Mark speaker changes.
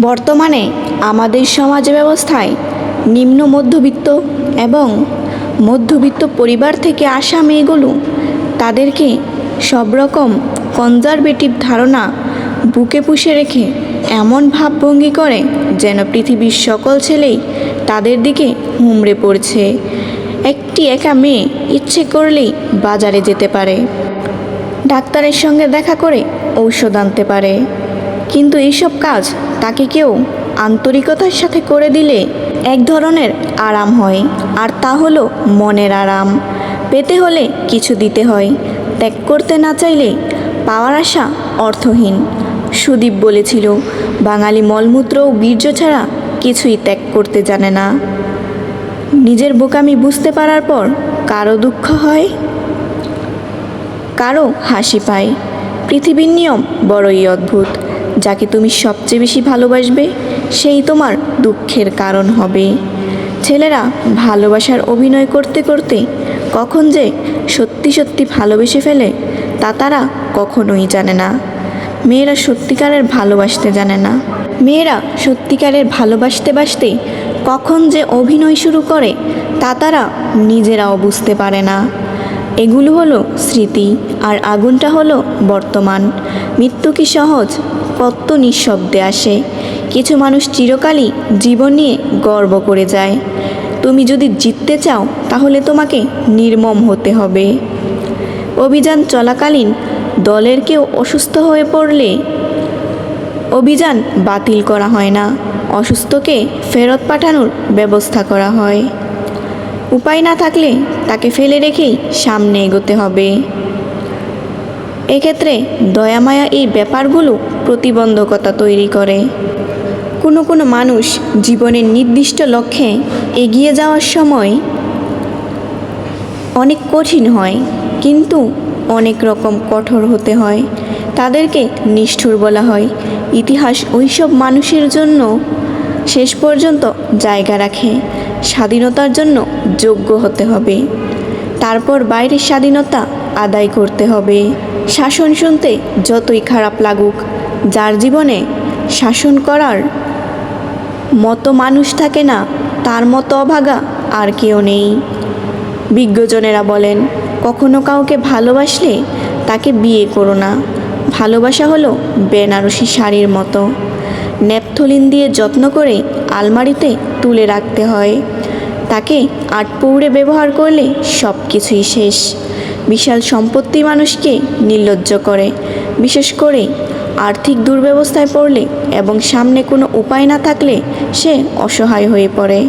Speaker 1: বর্তমানে আমাদের সমাজ ব্যবস্থায় নিম্ন মধ্যবিত্ত এবং মধ্যবিত্ত পরিবার থেকে আসা মেয়েগুলো তাদেরকে সব রকম কনজারভেটিভ ধারণা বুকে পুষে রেখে এমন ভাবভঙ্গি করে যেন পৃথিবীর সকল ছেলেই তাদের দিকে হুমড়ে পড়ছে। একটি একা মেয়ে ইচ্ছে করলেই বাজারে যেতে পারে, ডাক্তারের সঙ্গে দেখা করে ঔষধ আনতে পারে। কিন্তু এইসব কাজ তাকে কেউ আন্তরিকতার সাথে করে দিলে এক ধরনের আরাম হয়। আর তা হলো মনের আরাম। পেতে হলে কিছু দিতে হয়। ত্যাগ করতে না চাইলে পাওয়ার আশা অর্থহীন। সুদীপ বলেছিল, বাঙালি মলমূত্র ও বীর্য ছাড়া কিছুই ত্যাগ করতে জানে না। নিজের বোকামি বুঝতে পারার পর কারও দুঃখ হয়, কারও হাসি পায়। পৃথিবীর নিয়ম বড়ই অদ্ভুত। যাকে তুমি সবচেয়ে বেশি ভালোবাসবে, সেই তোমার দুঃখের কারণ হবে। ছেলেরা ভালোবাসার অভিনয় করতে করতে কখন যে সত্যি সত্যি ভালোবেসে ফেলে, তা তারা কখনোই জানে না। মেয়েরা সত্যিকারের ভালোবাসতে জানে না। মেয়েরা সত্যিকারের ভালোবাসতে বাসতে কখন যে অভিনয় শুরু করে, তা তারা নিজেরাও বুঝতে পারে না। এগুলো হলো স্মৃতি, আর আগুনটা হলো বর্তমান। মৃত্যু কি সহজ? কত নিঃশব্দে আসে। কিছু মানুষ চিরকালই জীবন নিয়ে গর্ব করে যায়। তুমি যদি জিততে চাও, তাহলে তোমাকে নির্মম হতে হবে। অভিযান চলাকালীন দলের কেউ অসুস্থ হয়ে পড়লে অভিযান বাতিল করা হয় না। অসুস্থকে ফেরত পাঠানোর ব্যবস্থা করা হয়। উপায় না থাকলে তাকে ফেলে রেখেই সামনে এগোতে হবে। এক্ষেত্রে দয়ামায়া এই ব্যাপারগুলো প্রতিবন্ধকতা তৈরি করে। কোনো কোনো মানুষ জীবনের নির্দিষ্ট লক্ষ্যে এগিয়ে যাওয়ার সময় অনেক কঠিন হয়, কিন্তু অনেক রকম কঠোর হতে হয়। তাদেরকে নিষ্ঠুর বলা হয়। ইতিহাস ওইসব মানুষের জন্য শেষ পর্যন্ত জায়গা রাখে। স্বাধীনতার জন্য যোগ্য হতে হবে। তারপর বাইরের স্বাধীনতা আদায় করতে হবে। শাসন শুনতে যতই খারাপ লাগুক, যার জীবনে শাসন করার মতো মানুষ থাকে না, তার মতো অভাগা আর কেউ নেই। বিজ্ঞজনেরা বলেন, কখনো কাউকে ভালোবাসলে তাকে বিয়ে করো না। ভালোবাসা হলো বেনারসি শাড়ির মতো। ন্যাপথলিন দিয়ে যত্ন করে আলমারিতে তুলে রাখতে হয়। তাকে আটপৌড়ে ব্যবহার করলে সব কিছুই শেষ। বিশাল সম্পত্তি মানুষকে নির্লজ্জ করে। বিশেষ করে আর্থিক দুর্ব্যবস্থায় পড়লে এবং সামনে কোনো উপায় না থাকলে সে অসহায় হয়ে পড়ে।